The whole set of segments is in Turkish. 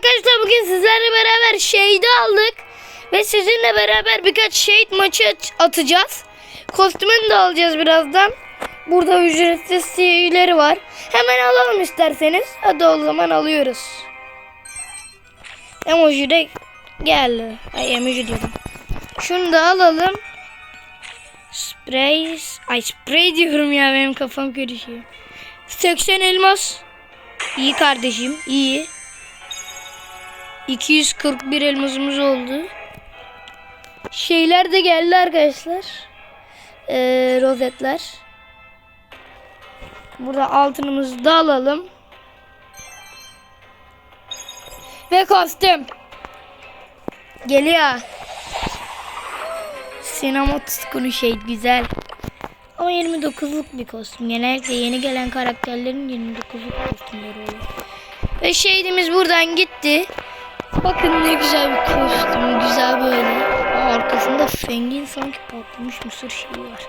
Arkadaşlar bugün sizlerle beraber şehidi aldık. Ve sizinle beraber birkaç şehit maçı at- atacağız. Kostümünü de alacağız birazdan. Burada ücretsiz CV'leri var. Hemen alalım isterseniz. Hadi o zaman alıyoruz. Emoji de geldi. Ay emoji diyorum. Şunu da alalım. Spray. Ay spray diyorum ya benim kafam karışıyor. 80 elmas. İyi kardeşim iyi. 241 elmasımız oldu. Şeyler de geldi arkadaşlar. Ee, rozetler. Burada altınımızı da alalım. Ve kostüm. Geliyor. Sinema tutkunu şey güzel. Ama 29'luk bir kostüm. Genellikle yeni gelen karakterlerin 29'luk kostümleri oluyor. Ve şehidimiz buradan gitti. Bakın ne güzel bir kostüm. Güzel böyle. Aa, arkasında Feng'in sanki patlamış mısır şeyi var.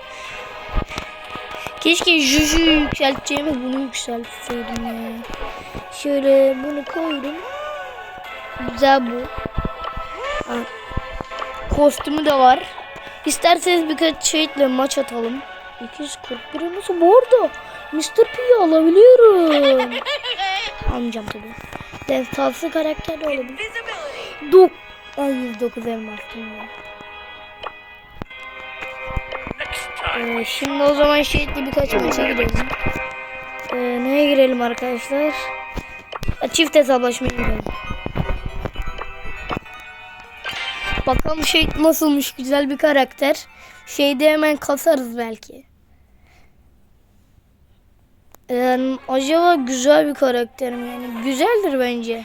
Keşke Juju'yu yükselteceğime bunu yükseltseydim ya. Şöyle bunu koydum. Güzel bu. Aa, kostümü de var. İsterseniz birkaç şehitle maç atalım. 241 nasıl bu arada? Mr. P'yi alabiliyorum. Almayacağım tabii. Destansı karakter de olabilir. Dok Ay 109 elmas ya. Ee, şimdi o zaman şehitli birkaç maça girelim. Ee, neye girelim arkadaşlar? Çift hesaplaşmaya girelim. Bakalım şehit nasılmış güzel bir karakter. Şeyde hemen kasarız belki. Yani acaba güzel bir karakter mi yani? Güzeldir bence.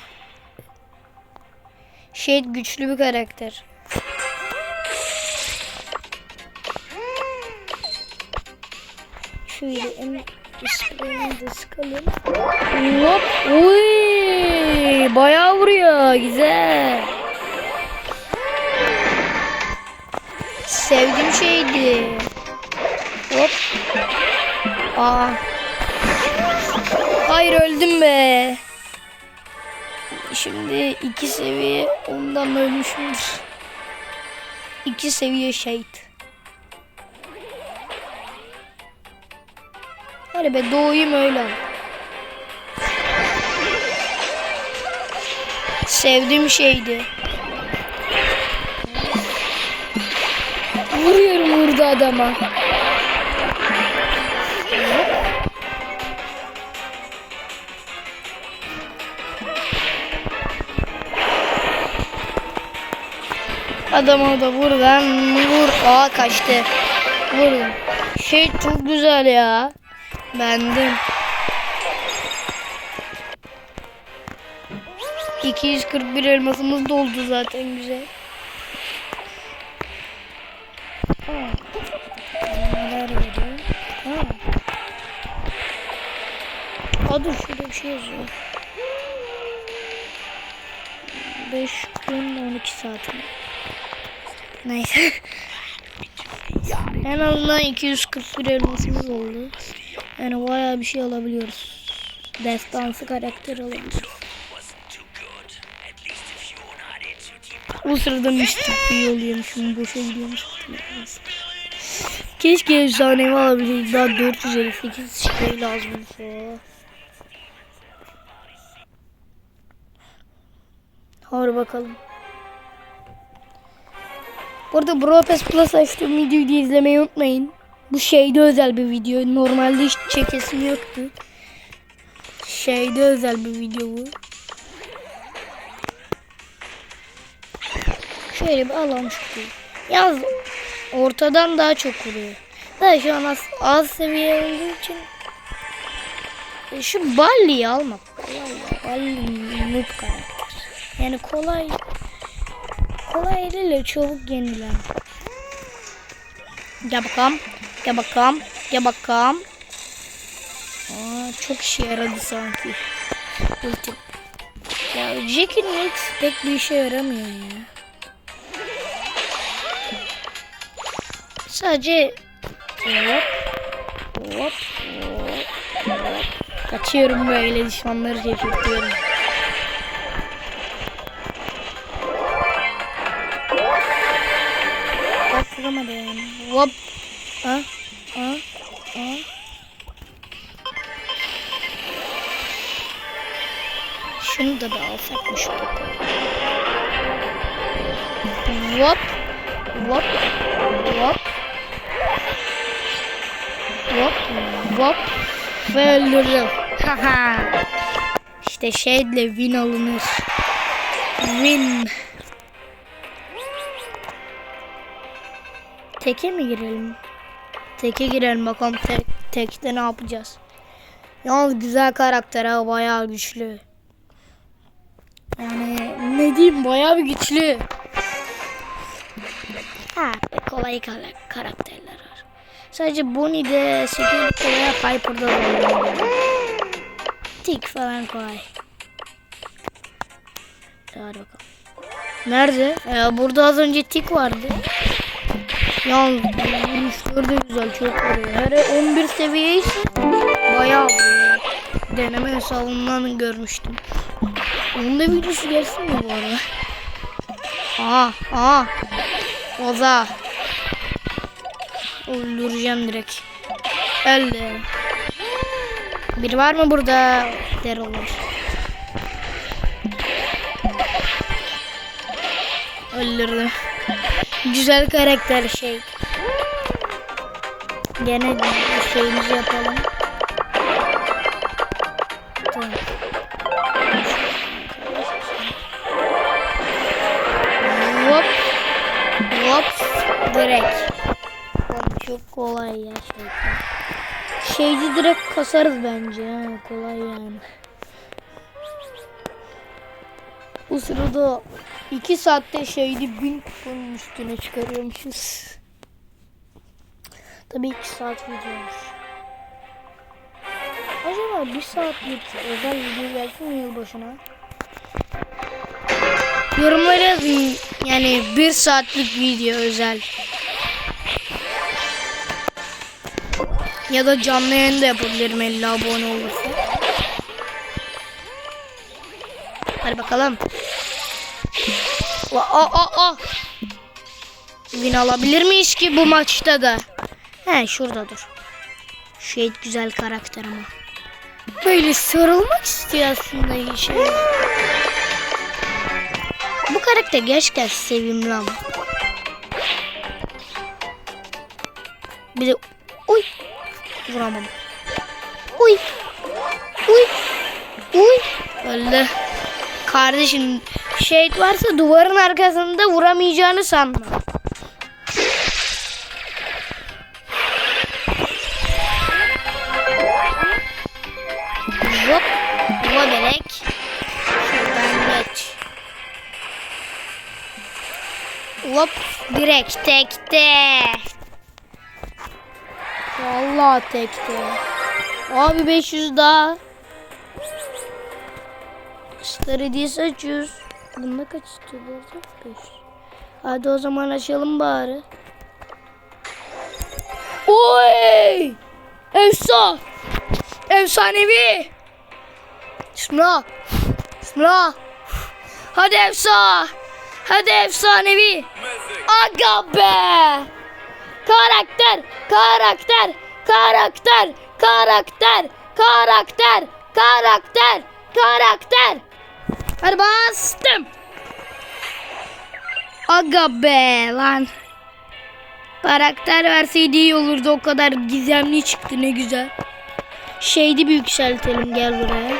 Şey güçlü bir karakter. Şöyle en spreyini de sıkalım. Hop. Uy, bayağı vuruyor. Güzel. Sevdiğim şeydi. Hop. Aa. Hayır öldüm be. Şimdi iki seviye ondan ölmüşümdür. İki seviye şehit. Hadi be doğayım öyle. Sevdiğim şeydi. Vuruyorum burada adama. Adama da buradan vur. Aa kaçtı. Vurun. Şey çok güzel ya. Bendim. 241 elmasımız doldu zaten güzel. Neler veriyor? Aa dur şurada bir şey yazıyor. 5 gün 12 saat? Neyse. en azından 241 elmasımız oldu. Yani bayağı bir şey alabiliyoruz. Destansı karakter alabiliyoruz. Bu sırada Mr. P oluyormuşum. Boşa gidiyormuş. Keşke efsanevi alabilseydik. Daha 458 şey lazımsa. Hadi bakalım. Bu arada Brawl Pass Plus açtığım videoyu da izlemeyi unutmayın. Bu şeyde özel bir video. Normalde hiç çekesim yoktu. Şeyde özel bir video bu. Şöyle bir alalım şu Yaz ortadan daha çok vuruyor. Da şu an az, az seviye olduğu için e, şu Balli'yi almak. Balli noob. Yani kolay kolay ile çabuk yenilen. Gel bakalım. Gel bakalım. Gel bakalım. Aa, çok işe yaradı sanki. Ulti. Ya Jack'in ultisi pek bir işe yaramıyor ya. Sadece hop hop hop. Kaçıyorum böyle düşmanları şaşırtıyorum. Hop. Ha? Ha? Ha? Şunu da da alsakmış. Hop. Hop. Hop. Hop. Hop. Ve öldürdüm. Haha. İşte şeyle win alınır. Win. Teke mi girelim? Teke girelim bakalım tek, tekte ne yapacağız. Yalnız güzel karakter ha bayağı güçlü. Yani ne diyeyim bayağı bir güçlü. Ha kolay kara- karakterler var. Sadece Bonnie'de, Security'de veya Piper'da da. Tik falan kolay. Hadi bakalım. Nerede? Ee, burada az önce tik vardı. Yalnız vuruşları güzel çok vuruyor. Her 11 seviye ise bayağı vuruyor. Deneme hesabından görmüştüm. Onun da videosu gelsin mi bu arada? Aa, aa. Oza. Öldüreceğim direkt. Öldü. Biri var mı burada? Der olur. Öldürdü. Güzel karakter şey. Gene şeyimizi yapalım. Tamam. Hop. Hop. Direkt. Çok kolay ya şey. Şeyci direkt kasarız bence. Ha, kolay yani. Bu sırada 2 saatte şeydi bin kuponun üstüne çıkarıyormuşuz. Tabii 2 saat videomuş. Acaba 1 saatlik özel video gelsin mi yılbaşına? Yorumlara yazın yani 1 saatlik video özel. Ya da canlı yayın da yapabilirim 50 abone olursa. Hadi bakalım. Aa, aa. Win alabilir miyiz ki bu maçta da? He şurada dur. Şey güzel karakter ama. Böyle sarılmak istiyor aslında şey. Bu karakter gerçekten sevimli ama. Bir de uy vuramadım. Uy. Uy. Uy. Öldü. Kardeşim şey varsa duvarın arkasında vuramayacağını sanma. Hop. Hop berek. Şuradan geç. Hop. Direkt tekte. Vallahi tekte. Abi 500 daha. Star hediyesi açıyoruz. Bunda kaç istiyor bu arada? 500. Hadi o zaman açalım bari. Oy! Efsa! Efsanevi! Bismillah! Bismillah! Hadi Efsa! Hadi efsanevi! Aga be! Karakter! Karakter! Karakter! Karakter! Karakter! Karakter! Karakter! Hadi bastım. Aga be lan. Karakter verseydi iyi olurdu. O kadar gizemli çıktı ne güzel. Şeydi bir yükseltelim gel buraya.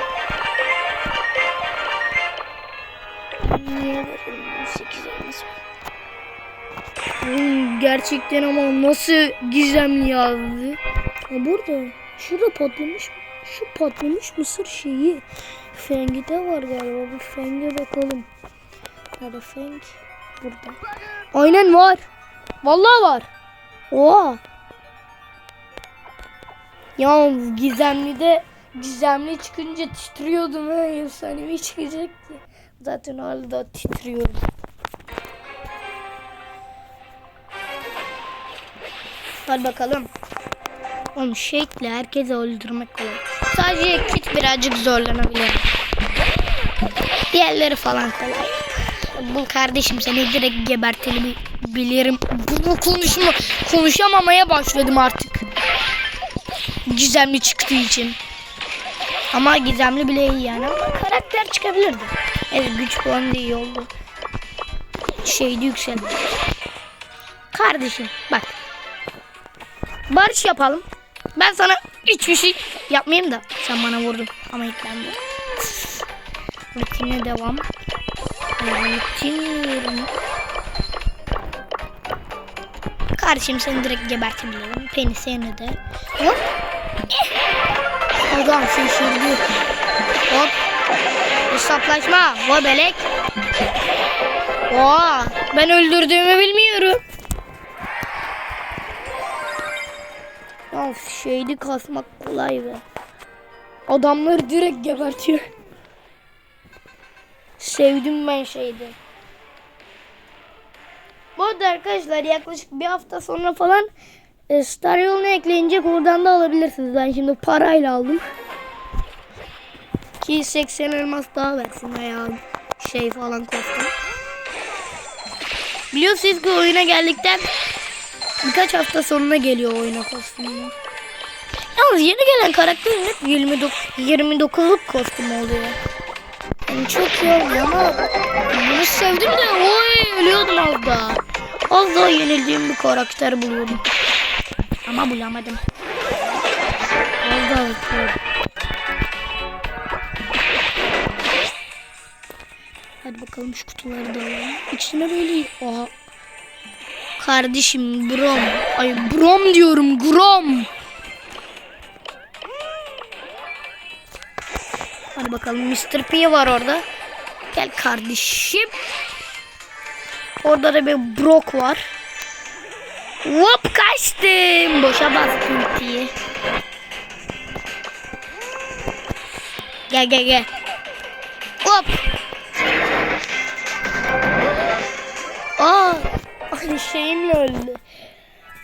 Niye verelim? 8 olmaz mı? Oğlum, Gerçekten ama nasıl gizemli yazdı. Ha burada. Şurada patlamış. Şu patlamış mısır şeyi. Fengi'de var galiba. Bir Feng'e bakalım. Nerede Feng? Burada. Aynen var. Vallahi var. Oha. Yalnız gizemli de gizemli çıkınca titriyordum ha. Efsanevi çıkacaktı. Zaten hala titriyorum. Hadi bakalım. Oğlum şekli herkese öldürmek kolay. Sadece kit birazcık zorlanabilir. Diğerleri falan kolay. Bu kardeşim seni direkt geberteli bir Bilirim. Bunu konuşma, konuşamamaya başladım artık. Gizemli çıktığı için. Ama gizemli bile iyi yani. Ama karakter çıkabilirdi. Evet güç puanı da iyi oldu. Şeydi yükseldi. Kardeşim bak. Barış yapalım. Ben sana hiçbir şey yapmayayım da. Sen bana vurdun ama ilk ben vurdum. Rutine devam. Rutin. Kardeşim seni direkt gebertebilirim. Peni seni de. Hop. Adam şaşırdı. Hop. Hesaplaşma. Vobelek. Oha. Ben öldürdüğümü bilmiyorum. Ya şeydi kasmak kolay be. Adamları direkt gebertiyor. Sevdim ben şeydi. Bu arada arkadaşlar yaklaşık bir hafta sonra falan e, Star yoluna ekleyince oradan da alabilirsiniz. Ben şimdi parayla aldım. Ki 80 elmas daha versin ayağı şey falan kostüm. Biliyorsunuz ki oyuna geldikten birkaç hafta sonuna geliyor oyuna kostümü. Yalnız yeni gelen karakterin hep 29, 29'luk kostüm oluyor. Yani çok iyi olmuyor ama bunu sevdim de oy ölüyordum az daha. Az daha yenildiğim bir karakter buluyordum. Ama bulamadım. Az daha ölüyordum. Hadi bakalım şu kutuları da alalım. İçine böyle... Oha. Kardeşim Grom. Ay Grom diyorum Grom. Hadi bakalım Mr. P var orada. Gel kardeşim. Orada da bir Brock var. Hop kaçtım. Boşa bastım diye. Gel gel gel. Hop. Ay şeyimle öldü.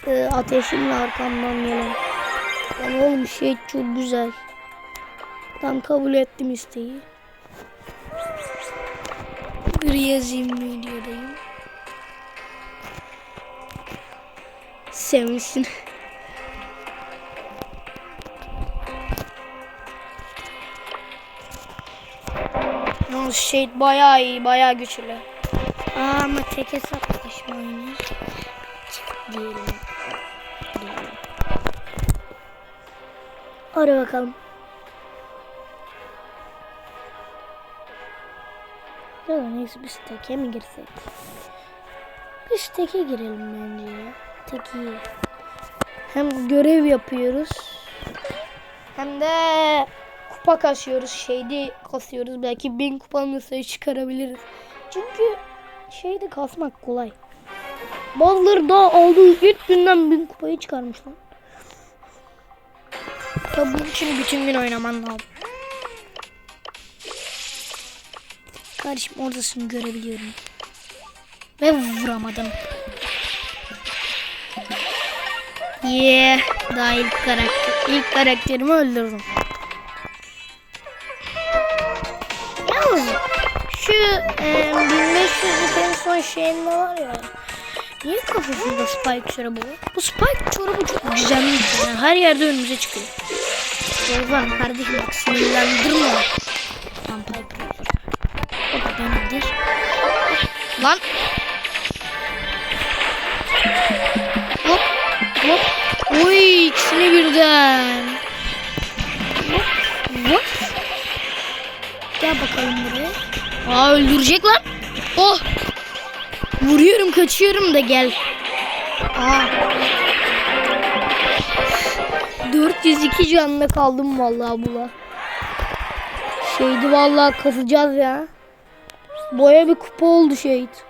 Ee, ateşimle arkamdan gelen. Lan oğlum şey çok güzel. Tam kabul ettim isteği. Bir yazayım videodayım. Sevinsin. No şey bayağı iyi, bayağı güçlü. Aa, ama tek hesaplaşma Hadi bakalım. Ya neyse biz teke mi girsek? Biz teke girelim bence ya. Tek. Hem görev yapıyoruz. Hem de kupa kasıyoruz. Şeyde kasıyoruz. Belki bin kupanın üstüne çıkarabiliriz. Çünkü şeyde kasmak kolay. Bazıları daha aldığı ilk günden bin kupayı çıkarmışlar. Tabi bunun için bütün gün oynaman lazım. Kardeşim oradasını görebiliyorum. Ve vuramadım. Yeah. Daha ilk karakter. İlk karakterimi öldürdüm. Yalnız şu e, 1500'lük en son şeyin var ya. Niye kafasında Spike çorabı var? Bu Spike çorabı çok güzel. Yani her yerde önümüze çıkıyor. Ozan kardeşim bak sinirlendirme. Tamam Piper. O da benimdir. Lan. Hop. Hop. Oy ikisini birden. Hop. Hop. Gel bakalım buraya. Aa öldürecek lan. Oh. Vuruyorum kaçıyorum da gel. Aa. 402 canlı kaldım vallahi bula. Şeydi vallahi kasacağız ya. Boya bir kupa oldu şehit.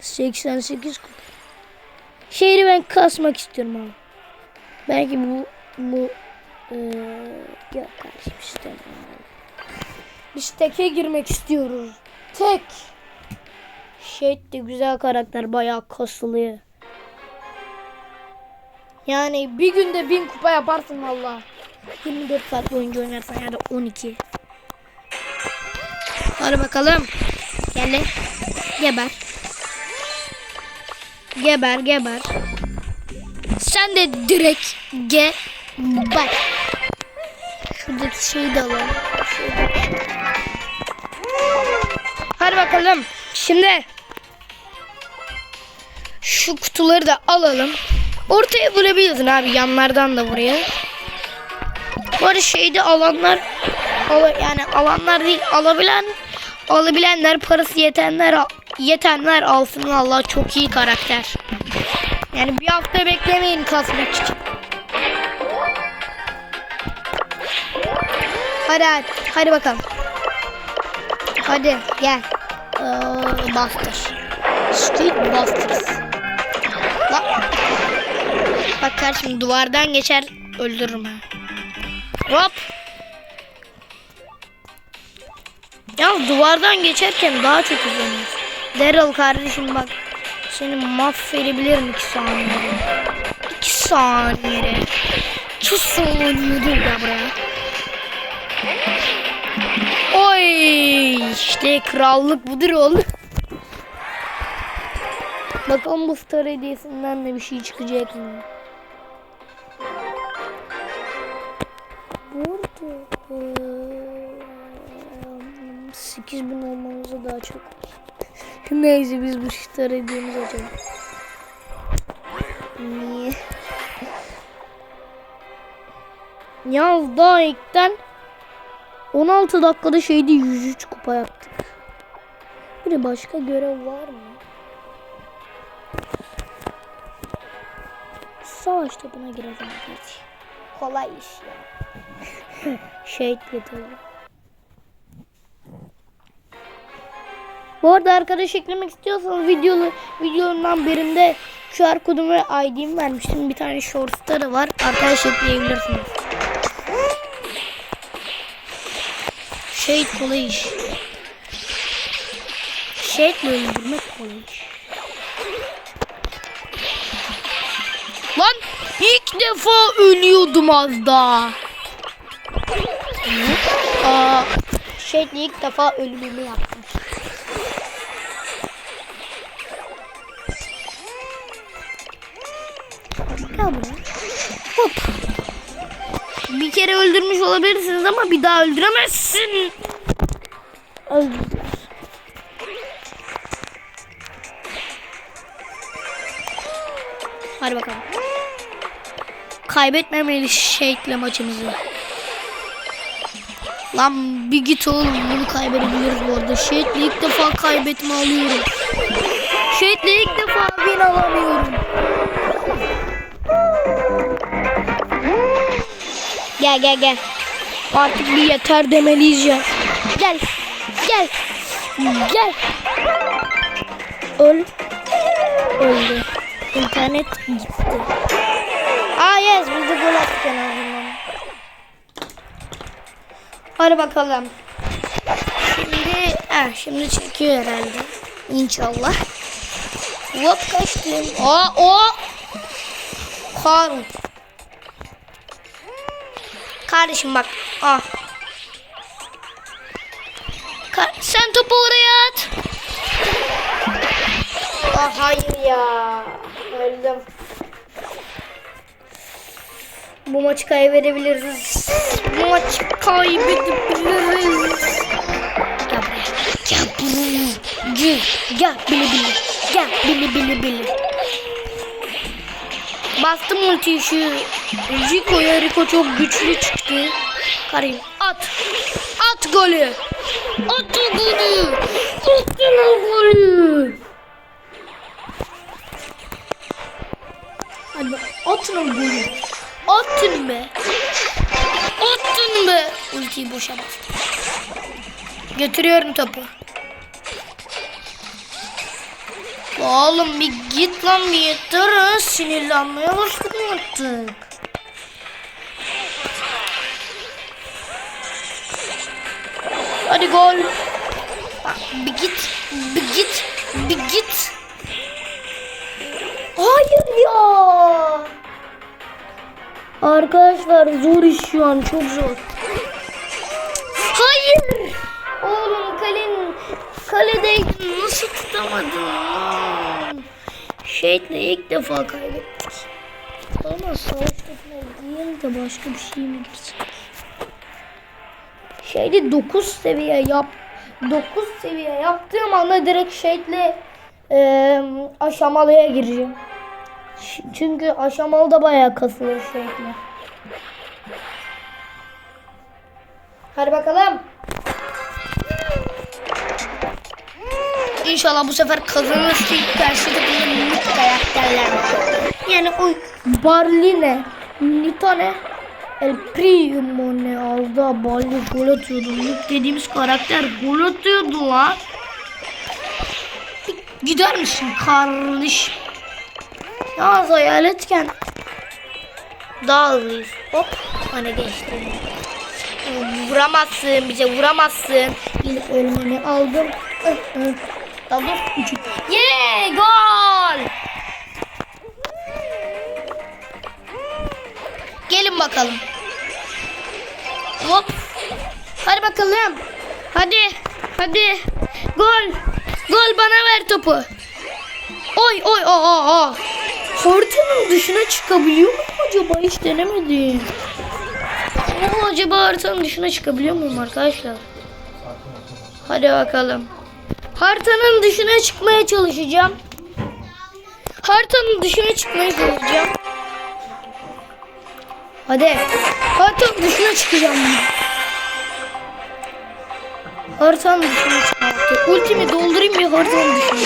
88 kupa. Şehri ben kasmak istiyorum abi. Belki bu bu ee, yok kardeşim istemiyorum. Biz teke girmek istiyoruz. Tek. Şehit de güzel karakter bayağı kasılıyor. Yani bir günde bin kupa yaparsın valla. 24 saat boyunca oynarsan ya da 12. Hadi bakalım. Gel. Geber. Geber geber. Sen de direkt geber. Şuradaki şeyi de alalım. Şey. Hadi bakalım. Şimdi şu kutuları da alalım. Ortaya vurabiliyorsun abi yanlardan da buraya. Bu arada şeyde alanlar ala- yani alanlar değil alabilen alabilenler parası yetenler yetenler alsın Allah çok iyi karakter. Yani bir hafta beklemeyin kasmak için. Hadi hadi, hadi bakalım. Hadi gel. Ee, Buster. Street Busters. Lan. Bak kardeşim duvardan geçer öldürürüm ha. Hop. Ya duvardan geçerken daha çok uzanıyor. Daryl kardeşim bak. Seni mahvedebilirim iki saniyede. İki saniyede. İki saniyede ya buraya. Oy işte krallık budur oğlum. Bakalım bu star hediyesinden de bir şey çıkacak mı? 8000 olmamıza daha çok. Neyse biz bu star hediyemizi açalım. Niye? Yalnız daha ilkten 16 dakikada şeydi 103 kupa yaptık. Bir başka görev var mı? Savaş topuna gireceğim. Kolay iş ya. Şehit getiriyor. Bu arada arkadaş eklemek istiyorsanız videolu, videonun birinde QR kodumu ve ID'mi vermiştim. Bir tane shorts'ta da var. Arkadaş ekleyebilirsiniz. Şehit kolay iş. Şehitle öldürmek kolay iş. Lan ilk defa ölüyordum az daha. Aa, şehitle ilk defa ölümümü yaptım. Hop. Bir kere öldürmüş olabilirsiniz ama bir daha öldüremezsin. Öldürdüler. Hadi bakalım. Kaybetmemeli Shake'le maçımızı. Lan bir git oğlum bunu kaybedebiliriz bu arada. Shake'le ilk defa kaybetme alıyorum. Shake'le ilk defa win alamıyorum. Gel gel gel. Artık bir yeter demeliyiz ya. Gel. Gel. Gel. Öl. Öldü. İnternet gitti. Aa yes biz de gol attık. Hadi bakalım. Şimdi, eh, şimdi çekiyor herhalde. İnşallah. Hop kaçtım. Aa o. Harun. Kardeşim bak. Ah. Ka- sen topu oraya at. Ah hayır ya. Öldüm. Bu maçı kaybedebiliriz. Bu maçı kaybedebiliriz. Gel buraya. Gel buraya. Gel. Gel bili bili. Gel bili bili bili. Bastım ultiyi şu Rico'ya. Rico çok güçlü çıktı. Karim at. At golü. At golü. At golü. Hadi atın o golü. Atın be. Atın be. Ultiyi boşa bastım. Götürüyorum topu. Oğlum bir git lan bir yeter. Sinirlenmeye başladım artık. Hadi gol. Bir git. Bir git. Bir git. Hayır ya. Arkadaşlar zor iş şu an çok zor. Hayır. Oğlum kalenin kaledeydin lan? Shade'le ilk defa kaybettik. Ama savaş topuna değil de başka bir şey mi girsek? Shade'i 9 seviye yap 9 seviye yaptığım anda direkt Shade'le eee aşamalıya gireceğim. Çünkü aşamalıda bayağı kasılır Shade'le. Hadi bakalım. İnşallah bu sefer kazanırsın. Karşı takımda minik karakterler. Yani o Barline, Nitane, El Primo ne aldı? Barley gol atıyordu. Nick dediğimiz karakter gol atıyordu lan. Gider misin kardeş? Ya hayaletken daha hızlıyız. Hop bana geçti. Vuramazsın bize vuramazsın. İlk ölümünü aldım. Aldım. Üçü. Yeah gol. Gelin bakalım. Hop. Hadi bakalım. Hadi. Hadi. Gol. Gol bana ver topu. Oy oy o o o. Haritanın dışına çıkabiliyor muyum acaba? Hiç denemedim. Ama acaba haritanın dışına çıkabiliyor muyum arkadaşlar? Hadi bakalım. Haritanın dışına çıkmaya çalışacağım. Haritanın dışına çıkmaya çalışacağım. Hadi. Haritanın dışına çıkacağım ben. Haritanın dışına çıkmak. Ultimi doldurayım bir haritanın dışına.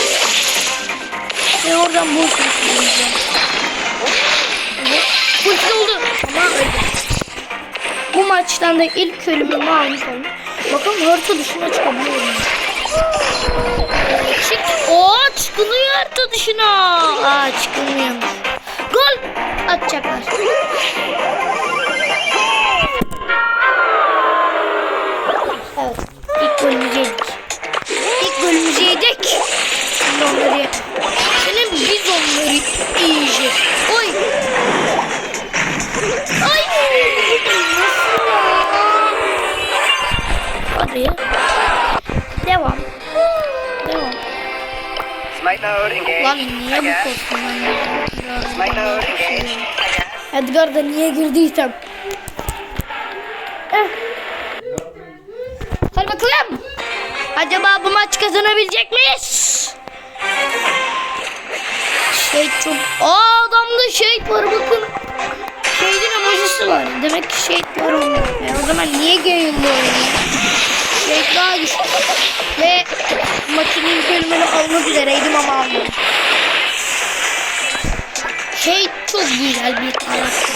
Ve oradan boş çıkacağım. Ulti oldu. Ama öldüm. Bu maçtan da ilk ölümümü almış oldum. Bakalım harita dışına çıkabiliyor muyum? Çık. Oo çıkılıyor harita dışına. Aa çıkılmıyormuş. Gol atacaklar. Evet. İlk golümüzü yedik. İlk golümüzü yedik. Şimdi onları Şimdi biz onları yiyeceğiz. Lan niye bu. Again. Edgar da niye girdiysem. Eh. Hadi bakalım. Acaba bu maç kazanabilecek miyiz? Şey çok... Aa adamda şey var bakın. Şeyin emojisi var. Demek ki şey var onda. E, o zaman niye gayıldı oyunu? Şey daha güçlü. Ve maçın ilk bölümünü almak üzereydim ama almadım. Şey çok güzel bir karakter.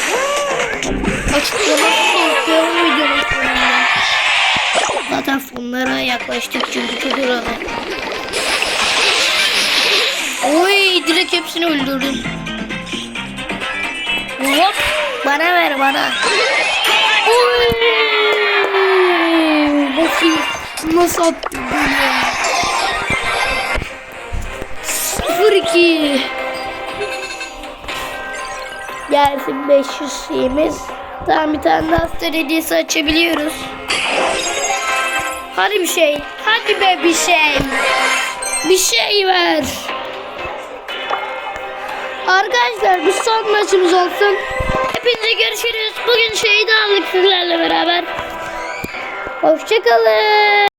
Açıklamasını okuyorum videonun sonunda. Zaten fonlara yaklaştık çünkü çok oralı. Oy direkt hepsini öldürdüm. Hop bana ver bana. Oy. Nasıl attı böyle. 0-2. Gelsin 500 şeyimiz. Tamam bir tane daha star hediyesi açabiliyoruz. Hadi bir şey. Hadi be bir şey. Bir şey ver. Arkadaşlar bu son maçımız olsun. Hepinize görüşürüz. Bugün şeyi de aldık sizlerle beraber. Hoşçakalın.